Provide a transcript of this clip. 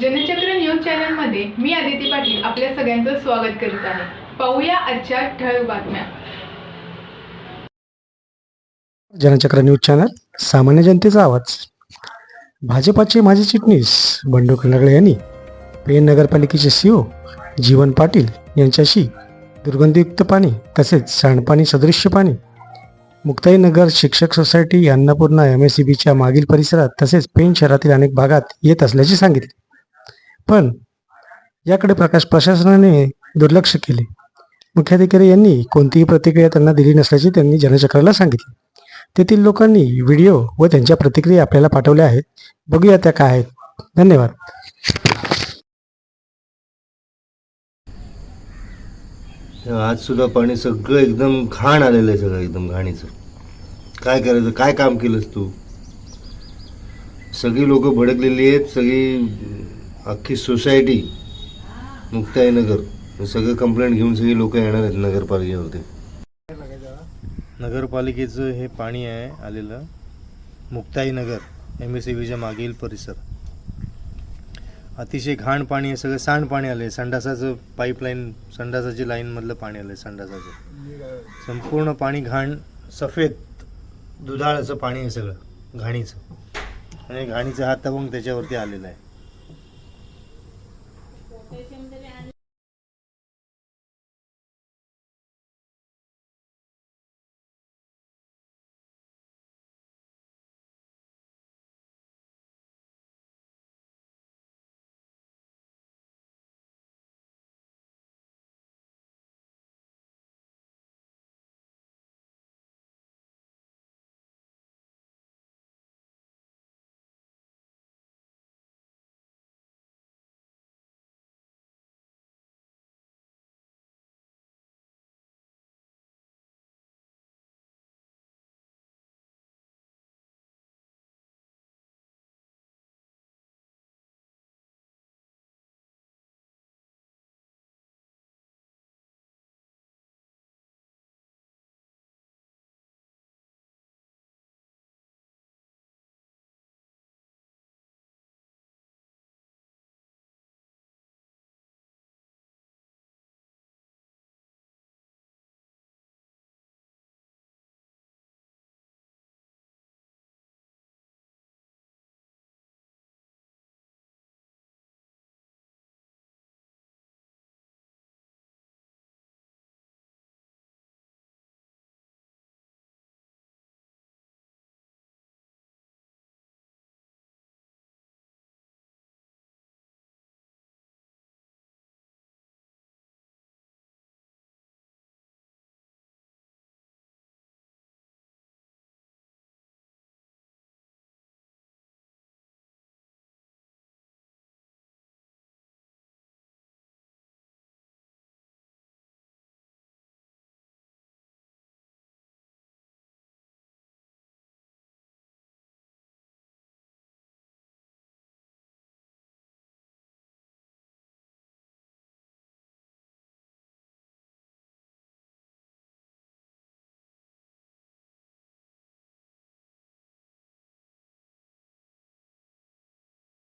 जनचक्र news चॅनलमध्ये मी आदिती पाटील आपल्या सगळ्यांचं स्वागत करीत आहे. पाहूया आजच्या ठळक बातम्या. जनचक्र न्यूज चॅनल सामान्य जनतेचा आवाज. भाजपाचे माजी चिटणीस बंडू खंडागळे यांनी पेण नगरपालिकेचे सीओ जीवन पाटील यांच्याशी दुर्गंधीयुक्त पाणी तसेच सांडपाणी सदृश्य पाणी मुक्ताईनगर शिक्षक society Annapurna M S C बीच्या मागील परिसरात तसेच पेण शहरातील अनेक भागात येत असल्याचे सांगितले. पण याकडे प्रकाश प्रशासनाने दुर्लक्ष केले. मुख्याधिकारी यांनी कोणतीही प्रतिक्रिया त्यांना दिली नसल्याची त्यांनी जनचक्राला सांगितले. तेथील लोकांनी व्हिडिओ व त्यांच्या प्रतिक्रिया आपल्याला पाठवल्या आहेत. बघूया त्या काय आहेत. धन्यवाद. आज सुद्धा पाणी सगळं एकदम घाण आलेलं आहे सगळं एकदम घाणीचं. काय करायचं? काय काम केलंस तू? सगळी लोक भडकलेली आहेत सगळी अख्खी सोसायटी मुक्ताईनगर. नगर सगळं कंप्लेंट घेऊन सगळी लोक येणार आहेत नगरपालिकेवरती. नगरपालिकेचं हे पाणी आहे आलेलं. मुक्ताईनगर एम एस सी बीच्या मागील परिसर. अतिशय घाण पाणी आहे सगळं सांडपाणी आलं आहे संडासाचं पाईपलाईन संडासाची लाईनमधलं पाणी आलं आहे संडासाचं. संपूर्ण पाणी घाण सफेद दुधाळाचं पाणी आहे सगळं घाणीचं. आणि घाणीचा हात मग त्याच्यावरती आलेला आहे.